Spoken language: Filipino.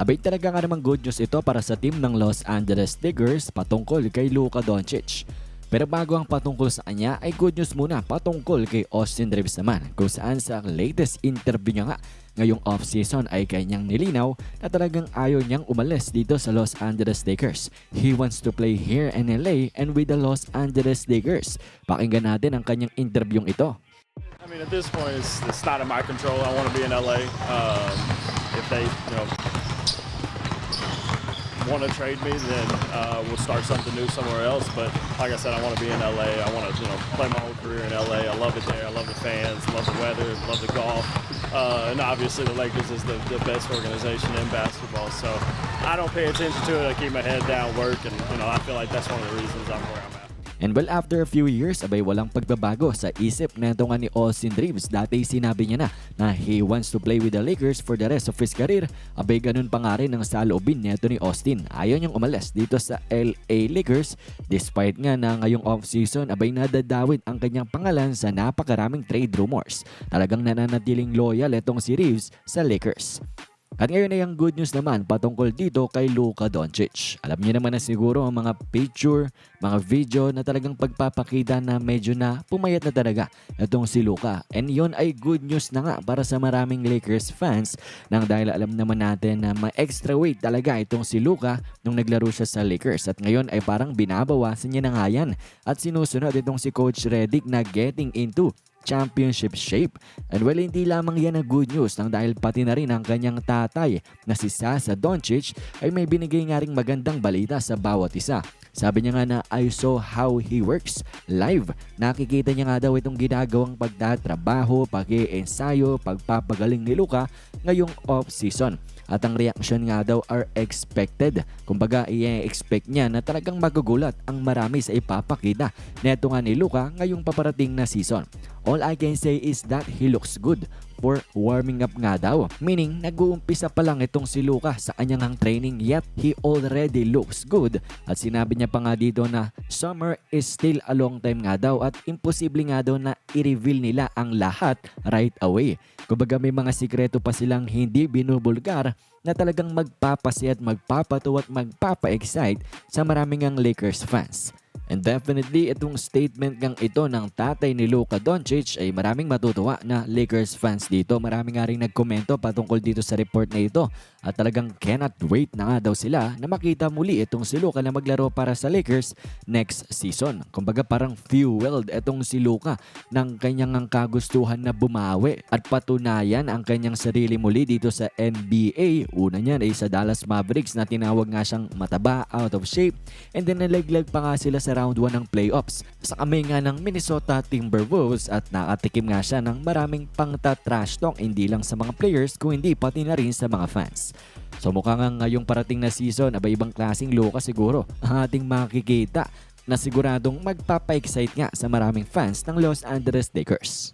Abay talaga nga namang good news ito para sa team ng Los Angeles Lakers patungkol kay Luka Doncic. Pero bago ang patungkol sa kanya ay good news muna patungkol kay Austin Reeves naman kung saan sa latest interview niya nga ngayong offseason ay kanyang nilinaw na talagang ayaw niyang umalis dito sa Los Angeles Lakers. He wants to play here in LA and with the Los Angeles Lakers. Pakinggan natin ang kanyang interviewing ito. I mean, at this point, it's, it's not in my control. I want to be in LA. Um, if they, you know, want to trade me, then uh, we'll start something new somewhere else. But like I said, I want to be in LA. I want to, you know, play my whole career in LA. I love it there. I love the fans, love the weather, love the golf, uh, and obviously the Lakers is the, the best organization in basketball. So I don't pay attention to it. I keep my head down, work, and you know, I feel like that's one of the reasons I'm where I'm at. And well, after a few years, abay walang pagbabago sa isip neto nga ni Austin Reeves. Dati sinabi niya na na he wants to play with the Lakers for the rest of his career. Abay ganun pa nga rin ang saloobin neto ni Austin. Ayaw niyang umalis dito sa LA Lakers despite nga na ngayong offseason abay nadadawit ang kanyang pangalan sa napakaraming trade rumors. Talagang nananatiling loyal itong si Reeves sa Lakers. At ngayon ay ang good news naman patungkol dito kay Luka Doncic. Alam niyo naman na siguro ang mga picture, mga video na talagang pagpapakita na medyo na pumayat na talaga itong si Luka. And yun ay good news na nga para sa maraming Lakers fans nang dahil alam naman natin na may extra weight talaga itong si Luka nung naglaro siya sa Lakers. At ngayon ay parang binabawasan niya na nga yan at sinusunod itong si Coach Redick na getting into championship shape. And well, hindi lamang yan ang good news nang dahil pati na rin ang kanyang tatay na si Sasa Doncic ay may binigay nga ring magandang balita sa bawat isa. Sabi niya nga na I saw how he works live. Nakikita niya nga daw itong ginagawang pagtatrabaho, pag-iensayo, pagpapagaling ni Luka ngayong off-season. At ang reaksyon nga daw are expected. Kumbaga, i-expect niya na talagang magugulat ang marami sa ipapakita neto nga ni Luka ngayong paparating na season. All I can say is that he looks good for warming up nga daw. Meaning, nag-uumpisa pa lang itong si Luka sa kanyang training yet he already looks good. At sinabi niya pa nga dito na summer is still a long time nga daw at imposible nga daw na i-reveal nila ang lahat right away. Kumbaga may mga sikreto pa silang hindi binubulgar na talagang magpapasaya at magpapatuwa at magpapa-excite sa maraming ang Lakers fans. And definitely itong statement ng ito ng tatay ni Luka Doncic ay maraming matutuwa na Lakers fans dito. Marami nga rin nagkomento patungkol dito sa report na ito at talagang cannot wait na nga daw sila na makita muli itong si Luka na maglaro para sa Lakers next season. Kumbaga parang fueled itong si Luka ng kanyang ang kagustuhan na bumawi at patunayan ang kanyang sarili muli dito sa NBA. Una niyan ay sa Dallas Mavericks na tinawag nga siyang mataba, out of shape and then nalaglag pa nga sila sa round 1 ng playoffs sa kamay nga ng Minnesota Timberwolves at nakatikim nga siya ng maraming pangta-trash talk hindi lang sa mga players kung hindi pati na rin sa mga fans. So mukha nga ngayong parating na season, aba ibang klaseng loka siguro ang ating makikita na siguradong magpapa-excite nga sa maraming fans ng Los Angeles Lakers.